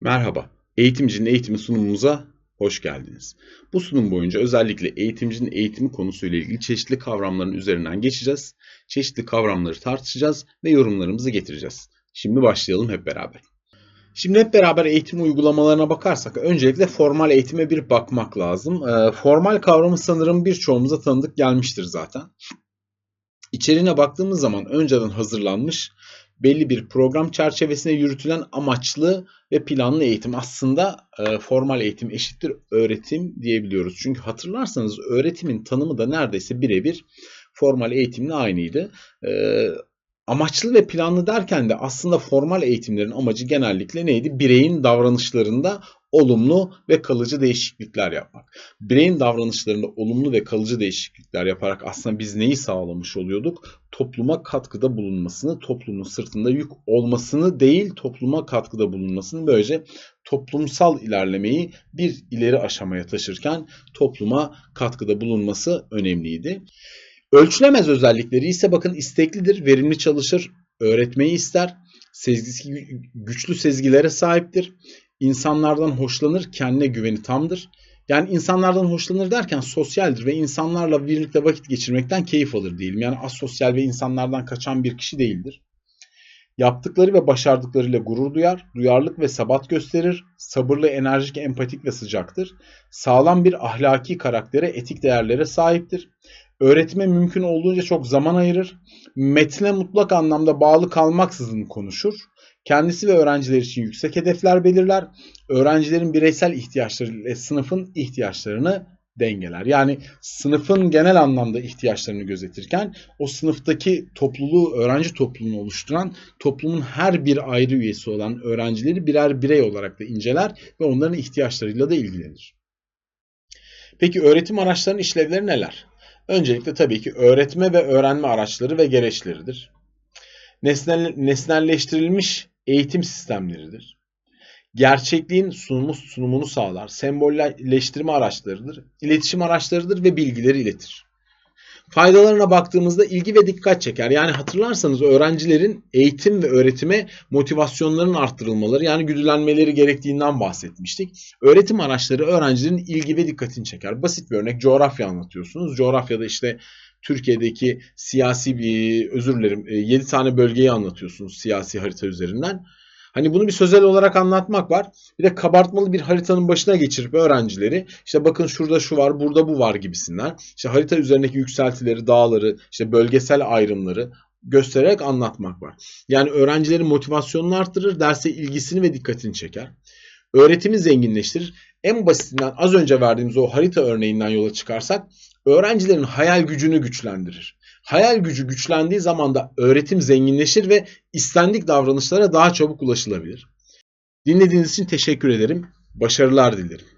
Merhaba, Eğitimcinin Eğitimi sunumumuza hoş geldiniz. Bu sunum boyunca özellikle eğitimcinin eğitimi konusuyla ilgili çeşitli kavramların üzerinden geçeceğiz. Çeşitli kavramları tartışacağız ve yorumlarımızı getireceğiz. Şimdi başlayalım hep beraber. Şimdi hep beraber eğitim uygulamalarına bakarsak öncelikle formal eğitime bir bakmak lazım. Ee, formal kavramı sanırım birçoğumuza tanıdık gelmiştir zaten. İçeriğine baktığımız zaman önceden hazırlanmış belli bir program çerçevesinde yürütülen amaçlı ve planlı eğitim aslında e, formal eğitim eşittir öğretim diyebiliyoruz. Çünkü hatırlarsanız öğretimin tanımı da neredeyse birebir formal eğitimle aynıydı. E, amaçlı ve planlı derken de aslında formal eğitimlerin amacı genellikle neydi? Bireyin davranışlarında olumlu ve kalıcı değişiklikler yapmak. Bireyin davranışlarında olumlu ve kalıcı değişiklikler yaparak aslında biz neyi sağlamış oluyorduk? Topluma katkıda bulunmasını, toplumun sırtında yük olmasını değil, topluma katkıda bulunmasını böylece toplumsal ilerlemeyi bir ileri aşamaya taşırken topluma katkıda bulunması önemliydi. Ölçülemez özellikleri ise bakın isteklidir, verimli çalışır, öğretmeyi ister, sezgisi güçlü sezgilere sahiptir, insanlardan hoşlanır, kendine güveni tamdır. Yani insanlardan hoşlanır derken sosyaldir ve insanlarla birlikte vakit geçirmekten keyif alır diyelim. Yani asosyal ve insanlardan kaçan bir kişi değildir. Yaptıkları ve başardıklarıyla gurur duyar, duyarlılık ve sabat gösterir, sabırlı, enerjik, empatik ve sıcaktır. Sağlam bir ahlaki karaktere, etik değerlere sahiptir. Öğretime mümkün olduğunca çok zaman ayırır. Metne mutlak anlamda bağlı kalmaksızın konuşur. Kendisi ve öğrenciler için yüksek hedefler belirler. Öğrencilerin bireysel ihtiyaçları ile sınıfın ihtiyaçlarını dengeler. Yani sınıfın genel anlamda ihtiyaçlarını gözetirken o sınıftaki topluluğu, öğrenci topluluğunu oluşturan toplumun her bir ayrı üyesi olan öğrencileri birer birey olarak da inceler ve onların ihtiyaçlarıyla da ilgilenir. Peki öğretim araçlarının işlevleri neler? Öncelikle tabii ki öğretme ve öğrenme araçları ve gereçleridir. Nesnel, nesnelleştirilmiş eğitim sistemleridir. Gerçekliğin sunumu, sunumunu sağlar. Sembolleştirme araçlarıdır. iletişim araçlarıdır ve bilgileri iletir. Faydalarına baktığımızda ilgi ve dikkat çeker. Yani hatırlarsanız öğrencilerin eğitim ve öğretime motivasyonlarının arttırılmaları yani güdülenmeleri gerektiğinden bahsetmiştik. Öğretim araçları öğrencilerin ilgi ve dikkatini çeker. Basit bir örnek coğrafya anlatıyorsunuz. Coğrafyada işte Türkiye'deki siyasi bir özür dilerim 7 tane bölgeyi anlatıyorsunuz siyasi harita üzerinden. Hani bunu bir sözel olarak anlatmak var. Bir de kabartmalı bir haritanın başına geçirip öğrencileri işte bakın şurada şu var, burada bu var gibisinden. İşte harita üzerindeki yükseltileri, dağları, işte bölgesel ayrımları göstererek anlatmak var. Yani öğrencilerin motivasyonunu arttırır, derse ilgisini ve dikkatini çeker. Öğretimi zenginleştirir. En basitinden az önce verdiğimiz o harita örneğinden yola çıkarsak öğrencilerin hayal gücünü güçlendirir. Hayal gücü güçlendiği zaman da öğretim zenginleşir ve istendik davranışlara daha çabuk ulaşılabilir. Dinlediğiniz için teşekkür ederim. Başarılar dilerim.